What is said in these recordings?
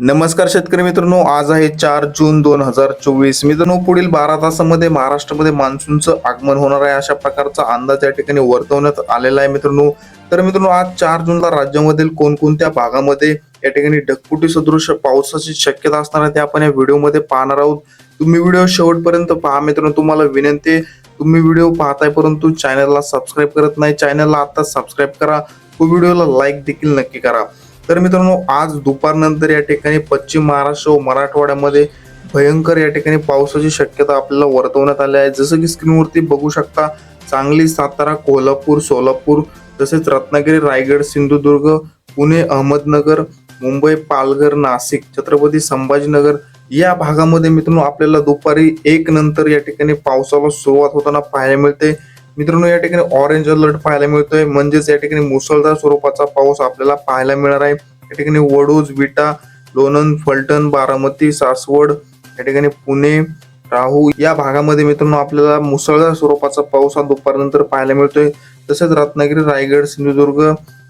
नमस्कार शेतकरी मित्रांनो आज आहे चार जून दोन हजार चोवीस. मित्रांनो पुढील बारा तासामध्ये महाराष्ट्रामध्ये मान्सूनचं आगमन होणार आहे अशा प्रकारचा अंदाज या ठिकाणी वर्तवण्यात आलेला आहे मित्रांनो. तर मित्रांनो आज चार जूनला राज्यामधील कोणकोणत्या भागामध्ये या ठिकाणी ढगफुटी सदृश पावसाची शक्यता असणार आहे ते आपण या व्हिडिओमध्ये पाहणार आहोत. तुम्ही व्हिडिओ शेवटपर्यंत पहा मित्रांनो तुम्हाला विनंती आहे तुम्ही व्हिडिओ पाहताय परंतु चॅनलला सबस्क्राईब करत नाही चॅनलला आता सबस्क्राईब करा. तो व्हिडिओला लाईक देखील नक्की करा. तर मित्रांनो आज दुपारनंतर या ठिकाणी पश्चिम महाराष्ट्र व मराठवाड्यामध्ये भयंकर या ठिकाणी पावसाची शक्यता आपल्याला वर्तवण्यात आली आहे. जसं की स्क्रीनवरती बघू शकता सांगली सातारा कोल्हापूर सोलापूर तसेच रत्नागिरी रायगड सिंधुदुर्ग पुणे अहमदनगर मुंबई पालघर नाशिक छत्रपती संभाजीनगर या भागामध्ये मित्रांनो आपल्याला दुपारी एक नंतर या ठिकाणी पावसाला सुरुवात होताना पाहायला मिळते. मित्रांनो या ठिकाणी ऑरेंज अलर्ट पाहायला मिळतोय. म्हणजेच या ठिकाणी मुसळधार स्वरूपाचा पाऊस आपल्याला पाहायला मिळणार आहे. या ठिकाणी वडूज विटा लोणंद फलटण बारामती सासवड या ठिकाणी पुणे राहू या भागामध्ये मित्रांनो आपल्याला मुसळधार स्वरूपाचा पाऊस हा दुपारनंतर पाहायला मिळतोय. तसेच रत्नागिरी रायगड सिंधुदुर्ग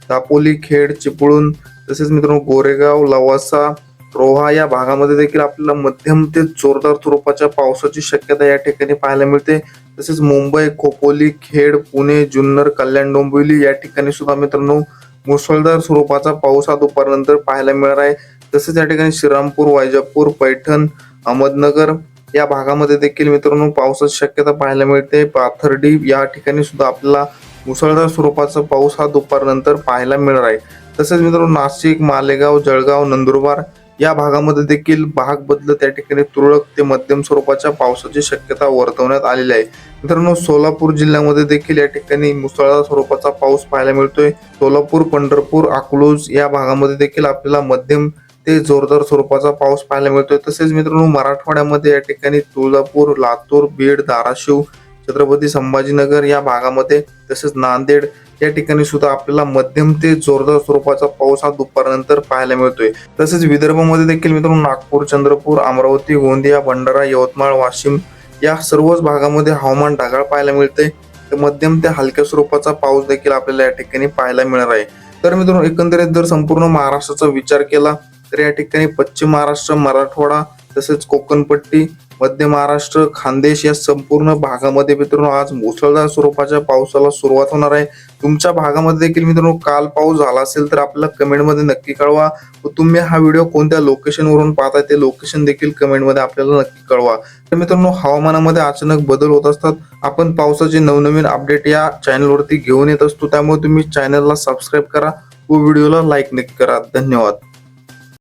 दापोली खेड चिपळूण तसेच मित्रांनो गोरेगाव लवासा रोहा या भागामध्ये देखील आपल्याला मध्यम ते जोरदार स्वरूपाच्या पावसाची शक्यता या ठिकाणी पाहायला मिळते. तसेच मुंबई खोपोली खेड पुणे जुन्नर कल्याण डोंबिवली या ठिकाणी सुद्धा मित्रांनो मुसळधार स्वरूपाचा पाऊस हा दुपारनंतर पाहायला मिळणार आहे. तसेच या ठिकाणी श्रीरामपूर वैजापूर पैठण अहमदनगर या भागामध्ये देखील मित्रांनो पावसाची शक्यता पाहायला मिळते. पाथर्डी या ठिकाणी सुद्धा आपल्याला मुसळधार स्वरूपाचा पाऊस हा दुपारनंतर पाहायला मिळणार आहे. तसेच मित्रांनो नाशिक मालेगाव जळगाव नंदुरबार या भागामध्ये देखील भाग बदलत त्या ठिकाणी तुरळक ते मध्यम स्वरूपाच्या पावसाची शक्यता वर्तवण्यात आलेली आहे. मित्रांनो सोलापूर जिल्ह्यामध्ये देखील या ठिकाणी मुसळधार स्वरूपाचा पाऊस पाहायला मिळतोय. सोलापूर पंढरपूर अकलूज या भागामध्ये देखील आपल्याला मध्यम ते जोरदार स्वरूपाचा पाऊस पाहायला मिळतोय. तसेच मित्रांनो मराठवाड्यामध्ये या ठिकाणी तुळजापूर लातूर बीड धाराशिव छत्रपती संभाजीनगर या भागामध्ये तसेच नांदेड या ठिकाणी सुद्धा आपल्याला मध्यम ते जोरदार स्वरूपाचा पाऊस हा दुपारनंतर पाहायला मिळतोय. तसेच विदर्भामध्ये देखील मित्रांनो नागपूर चंद्रपूर अमरावती गोंदिया भंडारा यवतमाळ वाशिम या सर्वच भागामध्ये हवामान ढगाळ पाहायला मिळते तर मध्यम ते हलक्या स्वरूपाचा पाऊस देखील आपल्याला या ठिकाणी पाहायला मिळणार आहे. तर मित्रांनो एकंदरीत जर संपूर्ण महाराष्ट्राचा विचार केला तर या ठिकाणी पश्चिम महाराष्ट्र मराठवाडा तसेच कोकणपट्टी मध्य महाराष्ट्र खानदेश या संपूर्ण भागामध्ये मित्रांनो आज मुसळधार स्वरूपाच्या पावसाला सुरुवात होणार आहे. तुमच्या भागामध्ये देखील मित्रांनो काल पाऊस झाला असेल तर आपल्याला कमेंटमध्ये नक्की कळवा. व तुम्ही हा व्हिडिओ कोणत्या लोकेशनवरून पाहताय ते लोकेशन देखील कमेंटमध्ये आपल्याला नक्की कळवा. तर मित्रांनो हवामानामध्ये अचानक बदल होत असतात. आपण पावसाचे नवनवीन अपडेट या चॅनलवरती घेऊन येत असतो. त्यामुळे तुम्ही चॅनलला सबस्क्राईब करा व व्हिडिओला लाईक नक्की करा. धन्यवाद.